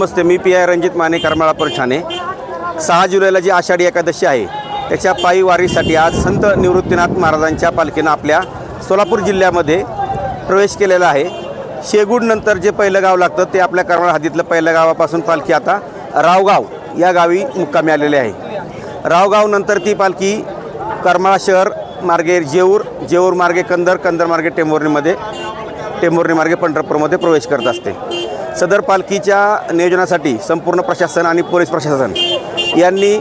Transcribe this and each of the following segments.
नमस्ते मी P I Ranjit Mane Karmalapur Thane. सहा जुलैला जी आषाढी एकादशी आहे त्याच्या पायी वारीसाठी आज संत निवृत्तीनाथ महाराजांच्या पालखीनं आपल्या सोलापूर जिल्ह्यामध्ये प्रवेश केलेला आहे. शेगूडनंतर जे पहिलं गाव लागतं ते आपल्या करमाळा हद्दीतलं पहिल्या गावापासून पालखी आता रावगाव या गावी मुक्कामी आलेली आहे. रावगावनंतर ती पालखी करमाळा शहर मार्गे जेऊर जेऊर मार्गे कंदर कंदर मार्गे टेंभोर्णीमध्ये टेंभोर्णी मार्गे पंढरपूरमध्ये प्रवेश करत असते. सदर पालखीच्या नियोजनासाठी संपूर्ण प्रशासन आणि पोलीस प्रशासन यांनी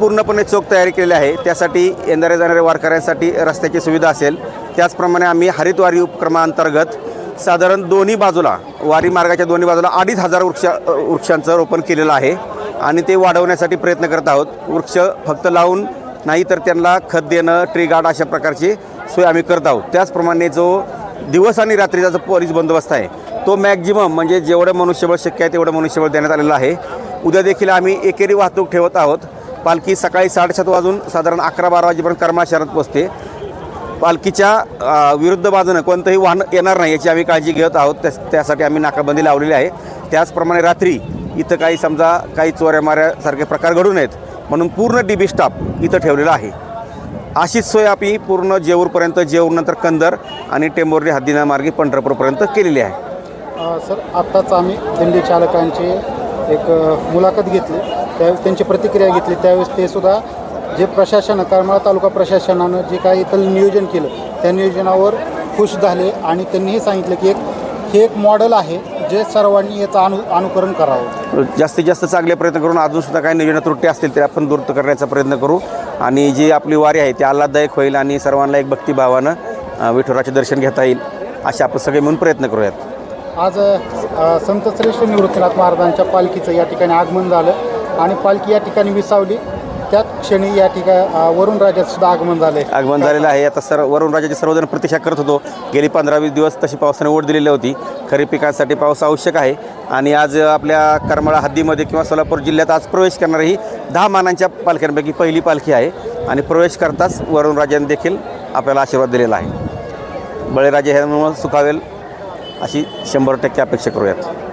पूर्णपणे चोख तयारी केलेली आहे. त्यासाठी येणाऱ्या जाणाऱ्या वारकऱ्यांसाठी रस्त्याची सुविधा असेल. त्याचप्रमाणे आम्ही हरितवारी उपक्रमांतर्गत साधारण दोन्ही बाजूला वारी मार्गाच्या दोन्ही बाजूला अडीच हजार वृक्ष वृक्षांचं रोपण केलेलं आहे आणि ते वाढवण्यासाठी प्रयत्न करत आहोत. वृक्ष फक्त लावून नाही तर त्यांना खत देणं ट्री गार्ड अशा प्रकारची सोय आम्ही करत आहोत. त्याचप्रमाणे जो दिवस आणि रात्रीचा जो पोलीस बंदोबस्त आहे तो मॅक्झिमम म्हणजे जेवढं मनुष्यबळ शक्य आहे तेवढं मनुष्यबळ देण्यात आलेलं आहे. उद्या देखील आम्ही एकेरी वाहतूक ठेवत आहोत. पालखी सकाळी साडेसात वाजून साधारण अकरा बारा वाजेपर्यंत करमाळ शहरात पोचते पालखीच्या विरुद्ध बाजूनं कोणतंही वाहन येणार नाही याची आम्ही काळजी घेत आहोत. त्या त्यासाठी आम्ही नाकाबंदी लावलेली आहे. त्याचप्रमाणे रात्री इथं काही समजा काही चोऱ्या माऱ्यासारखे प्रकार घडू नयेत म्हणून पूर्ण डी बी स्टाफ इथं ठेवलेला आहे. अशीच सोय आम्ही पूर्ण जेऊरपर्यंत जेऊरनंतर कंदर आणि टेंभुर्णी हद्दीना मार्गे पंढरपूरपर्यंत केलेली आहे. सर आत्ताच आम्ही दिंडी चालकांची एक मुलाखत घेतली. त्या त्यांची प्रतिक्रिया घेतली. त्यावेळेस ते सुद्धा जे प्रशासन करमाळा तालुका प्रशासनानं जे काही इथं नियोजन केलं त्या नियोजनावर खुश झाले आणि त्यांनीही सांगितलं की एक हे एक मॉडेल आहे जे सर्वांनी याचं अनु अनुकरण करावं. जास्तीत जास्त चांगले प्रयत्न करून अजूनसुद्धा काही नियोजन त्रुटी असतील ते आपण दूर करण्याचा प्रयत्न करू. आणि जी आपली वारी आहे ती आल्हाददायक होईल आणि सर्वांना एक भक्तिभावानं अ, विठुराचे दर्शन घेता येईल असे आपण सगळे मिळून प्रयत्न करूयात. आज अ, संत श्रेष्ठ निवृत्तीनाथ महाराजांच्या पालखीचं या ठिकाणी आगमन झालं आणि पालखी या ठिकाणी विसावली. त्याच क्षणी या ठिकाणी वरुण राजाचं सुद्धा आगमन झालं आगमन झालेलं आहे. आता सर वरुण राजाची सर्वजण प्रतीक्षा करत होतो. गेली पंधरा वीस दिवस तशी पावसाने ओढ दिलेली होती. खरीप पिकांसाठी पाऊस आवश्यक आहे. आणि आज आपल्या करमाळा हद्दीमध्ये किंवा सोलापूर जिल्ह्यात आज प्रवेश करणारी ही दहा मानांच्या पालख्यांपैकी पहिली पालखी आहे. आणि प्रवेश करताच वरुण राजाने देखील आपल्याला आशीर्वाद दिलेला आहे. बळीराजे ह्यामुळं सुखावेल अशी शंभर टक्के अपेक्षा करूयात.